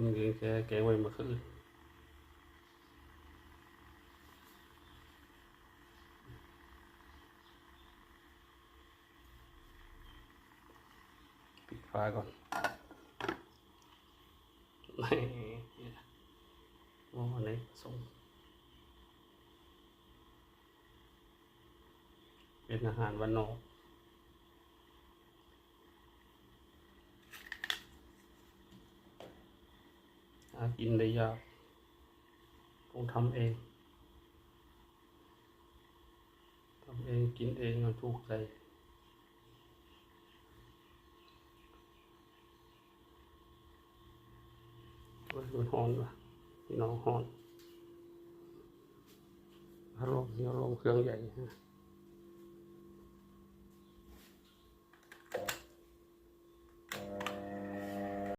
คุณเกงแกแกงไว้มาขึ้นปิดฝาก่อนนี่หม้อนี้ผสมเป็นอาหารวันนอกากินได้ยากต้องทำเองทำเองกินเองมันถูกใจโอ้ยมันหอนว่ะพี่น้องหอนอารมณ์เดี๋ยวลงเครื่องใหญ่นะ